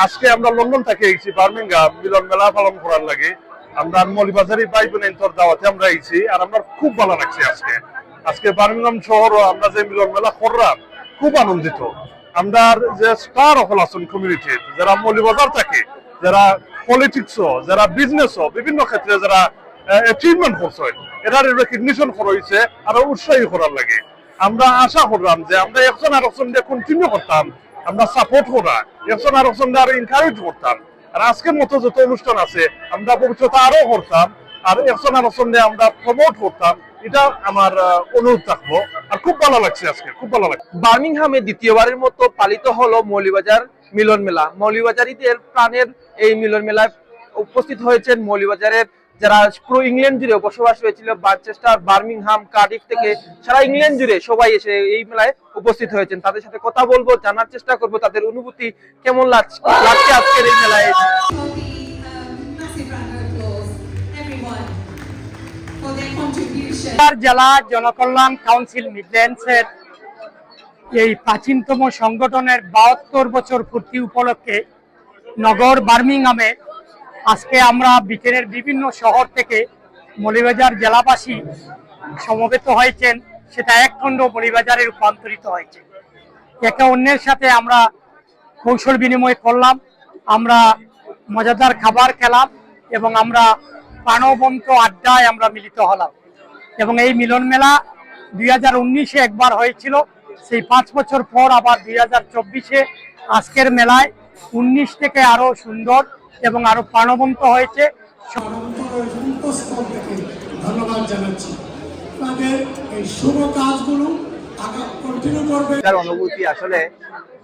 আজকে আমরা লন্ডন থেকে এসেছি, বার্মিংহাম, মিলন মেলা, পালন করার লাগে। আমরা মলিবাজারি ভাই বোনের তোর দাওয়াতে, আমরা এসেছি, আর আমরা খুব ভালো লাগছে আজকে। আজকে বার্মিংহাম শহর আমরা যে মিলন মেলা করলাম, খুব আনন্দিত। আমরা যে স্টার হল আছেন কমিউনিটির যারা মলিবাজার থাকে, যারা পলিটিক্স যারা বিজনেস বিভিন্ন ক্ষেত্রে যারা অ্যাচিভমেন্ট করছে এটার রেকগনিশন হয়েছে, আর উৎসাহী করার লাগে। আমরা আশা করলাম যে আমরা একজন আর একজন দিয়ে কন্টিনিউ করতাম আমরা সাপোর্ট করা একজন আর একজন দিয়ে আরও এনকারেজ করতাম। আর আজকের মতো যত অনুষ্ঠান আছে, আমরা ভবিষ্যতে আরও করতাম। আর একজন আর একজন আমরা প্রমোট করতাম। এটা আমার অনুরোধ থাকব। আর খুব ভালো লাগছে আজকে, খুব ভালো লাগছে। বার্মিংহামে দ্বিতীয়বারের মতো পালিত হলো মৌলিবাজার মিলন মেলা মৌলিবাজারিদের প্রাণের এই মিলন মেলায় উপস্থিত হয়েছেন মৌলিবাজারের যারা পুরো ইংল্যান্ড জুড়ে বসবাস হয়েছিল বারচেস্টার বার্মিংহাম, কার্ডিফ থেকে সারা ইংল্যান্ড জুড়ে সবাই এসে এই মেলায় উপস্থিত হয়েছেন। তাদের সাথে কথা বলব, জানার চেষ্টা করব, তাদের অনুভূতি কেমন লাগছে আজকের এই মেলায়? জেলা জনকল্যাণ কাউন্সিল মিডল্যান্ডসের এই প্রাচীনতম সংগঠনের বাহাত্তর বছর পূর্তি উপলক্ষে নগর বার্মিংহামে আজকে আমরা ব্রিটেনের বিভিন্ন শহর থেকে মলিবাজার জেলাবাসী সমবেত হয়েছেন, সেটা এক খণ্ড মলিবাজারে রূপান্তরিত হয়েছে। একে অন্যের সাথে আমরা কৌশল বিনিময় করলাম, আমরা মজাদার খাবার খেলাম এবং আমরা প্রাণবন্ত আড্ডায় আমরা মিলিত হলাম। এবং এই মিলন মেলা দুই হাজার উনিশে একবার হয়েছিল, সেই পাঁচ বছর পর আবার দুই হাজার চব্বিশে আজকের মেলায় উনিশ থেকে আরও সুন্দর এবং আরও প্রাণবন্ত হয়েছে। ধন্যবাদ জানাচ্ছি। তাদের এই শুভ কাজগুলো কন্টিনিউ করবে। তার অনুভূতি আসলে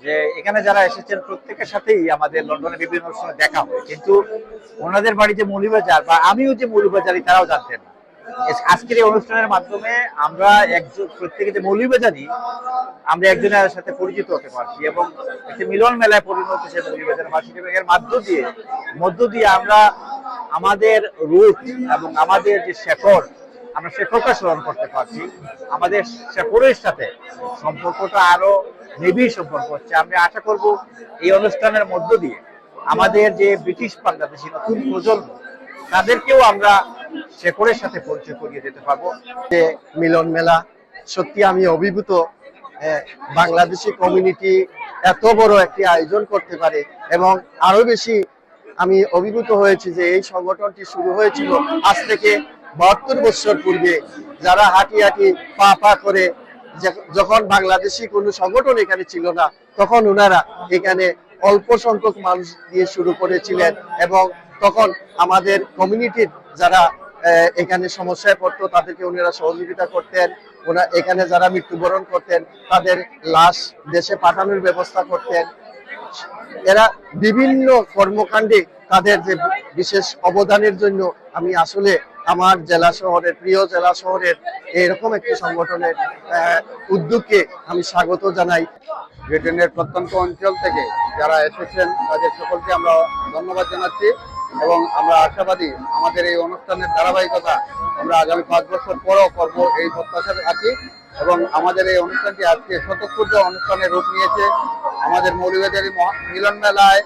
যে এখানে যারা এসেছেন প্রত্যেকের সাথেই আমাদের লন্ডনে বিভিন্ন অনুষ্ঠানে দেখা হয়। কিন্তু ওনাদের বাড়িতে মৌলিবাজার বা আমিও যে মৌলিবাজারি তারাও জানতেন না। আজকের এই অনুষ্ঠানের মাধ্যমে আমরা একজন প্রত্যেকে যে মৌলিবাজারি আমরা একজনের সাথে পরিচিত হতে পারছি এবং একটি মিলন মেলায় পরিণত হচ্ছে মৌলিবাজার বাসী এর মধ্য দিয়ে মধ্য দিয়ে আমরা আমাদের রুট এবং আমাদের যে শেকড়, আমরা শেকড়টা স্মরণ করতে পারছি। আমাদের শেকড়ের সাথে সম্পর্কটা আরও নিবিড় সম্পর্ক হচ্ছে। আমি আশা করব এই অনুষ্ঠানের মধ্য দিয়ে আমাদের যে ব্রিটিশ বাংলাদেশি নতুন প্রজন্ম, তাদেরকেও আমরা শেকড়ের সাথে পরিচয় করিয়ে দিতে পারব। যে মিলন মেলা, সত্যি আমি অভিভূত বাংলাদেশি কমিউনিটি এত বড় একটি আয়োজন করতে পারে এবং আরও বেশি আমি অভিভূত হয়েছি যে এই সংগঠনটি শুরু হয়েছিল আজ থেকে বাহাত্তর বছর পূর্বে। যারা হাঁটি হাঁটি পা পা করে যখন বাংলাদেশি কোনো সংগঠন এখানে ছিল না, তখন ওনারা এখানে অল্প সংখ্যক মানুষ দিয়ে শুরু করেছিলেন এবং তখন আমাদের কমিউনিটির যারা এখানে সমস্যায় পড়তো, তাদেরকে ওনারা সহযোগিতা করতেন। ওনা এখানে যারা মৃত্যুবরণ করতেন, তাদের লাশ দেশে পাঠানোর ব্যবস্থা করতেন। এরা বিভিন্ন কর্মকাণ্ডে তাদের যে বিশেষ অবদানের জন্য আমি আসলে আমার জেলা শহরের, প্রিয় জেলা শহরের এরকম একটি সংগঠনের উদ্যোগকে আমি স্বাগত জানাই। ব্রিটেনের প্রত্যন্ত অঞ্চল থেকে যারা এসেছেন, তাদের সকলকে আমরা ধন্যবাদ জানাচ্ছি এবং আমরা আশাবাদী আমাদের এই অনুষ্ঠানের ধারাবাহিকতা আমরা আগামী পাঁচ বছর পরও করব এই প্রত্যাশা রাখি এবং আমাদের এই অনুষ্ঠানটি আজকে স্বতঃস্ফূর্ত অনুষ্ঠানের রূপ নিয়েছে। আমাদের মৌলিবাজারি মিলন মেলায়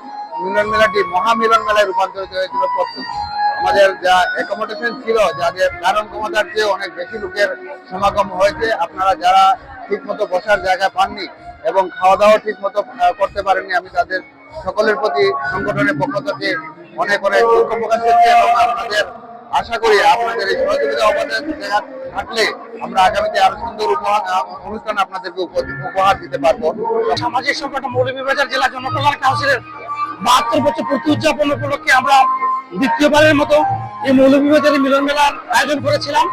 মিলন মেলাটি মহামিলন মেলায় রূপান্তরিত হয়েছিল আমাদের যা অ্যাকোমোডেশন ছিল যাদের ধারণ ক্ষমতার চেয়ে অনেক বেশি লোকের সমাগম হয়েছে, আপনারা যারা ঠিক মতো বসার জায়গা পাননি এবং খাওয়া দাওয়া ঠিক মতো করতে পারেননি, আমি তাদের সকলের প্রতি সংগঠনের পক্ষ থেকে অনেক অনেক দুঃখ প্রকাশ করছি এবং আপনাদের আশা করি আপনাদের এই সহযোগিতা অবদান থাকলে আমরা আগামীতে আরও সুন্দর উপহার অনুষ্ঠান আপনাদেরকে উপহার দিতে পারব। সামাজিক সংগঠন মৌলভীবাজার জেলা জনকল্যাণ কাউন্সিলের বাহাত্তর বছর প্রতি উদযাপন উপলক্ষে আমরা দ্বিতীয়বারের মতো এই মৌলভীবাজারের মিলন মেলার আয়োজন করেছিলাম।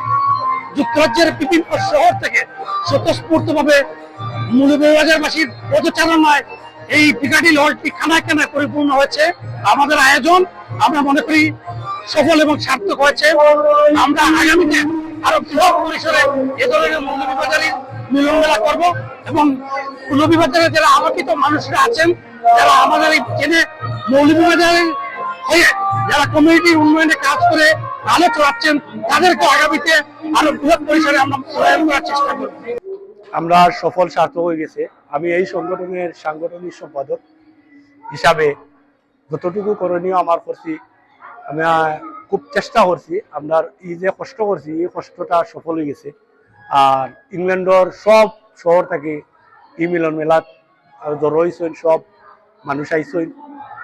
যুক্তরাজ্যের বিভিন্ন শহর থেকে স্বতঃস্ফূর্ত ভাবে মৌলভীবাজারবাসীর পদচারণায় এই পিকাডি হলটি খানায় খানায় পরিপূর্ণ হয়েছে। আমাদের আয়োজন আমরা মনে করি সফল এবং সার্থক হয়েছে। আমরা আগামীতে আরও বৃহৎ পরিসরে এ ধরনের মৌলভীবাজারের মিলন মেলা করব এবং মৌলভীবাজারে যারা আলোকিত মানুষরা আছেন, যারা আমাদের এই জেনে মৌলভীবাজারের হয়ে যারা কমিউনিটি উন্নয়নে কাজ করে আলো ছড়াচ্ছেন তাদেরকে আগামীতে আরও বৃহৎ পরিসরে আমরা সহায়তা করার চেষ্টা করব। আমরা সফল সার্থক হয়ে গেছে। আমি এই সংগঠনের সাংগঠনিক সম্পাদক হিসাবে যতটুকু করণীয় আমার করছি আমি খুব চেষ্টা করছি আপনার এই যে কষ্ট করছি এই কষ্টটা সফল হয়ে গেছে। আর ইংল্যান্ডর সব শহর থেকে এই মিলন মেলাত রয়েছেন সব মানুষ আইসেন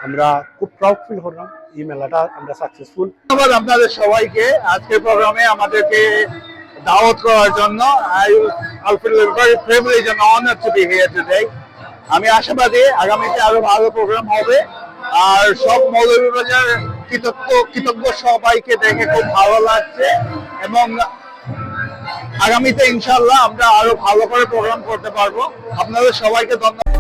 আমরা খুব প্রাউড ফিল করলাম এই মেলাটা আমরা সাকসেসফুল ধন্যবাদ আপনাদের সবাইকে, আজকের প্রোগ্রামে আমাদেরকে দাওয়াত করার জন্য। I feel very privilege and honour to be here today আমি আশাবাদী, আগামীতে আরও ভালো প্রোগ্রাম হবে। আর সব মৌলভীবাজার কৃতজ্ঞ কৃতজ্ঞ সবাইকে দেখে খুব ভালো লাগছে এবং আগামীতে ইনশাল্লাহ আমরা আরও ভালো করে প্রোগ্রাম করতে পারব। আপনাদের সবাইকে ধন্যবাদ।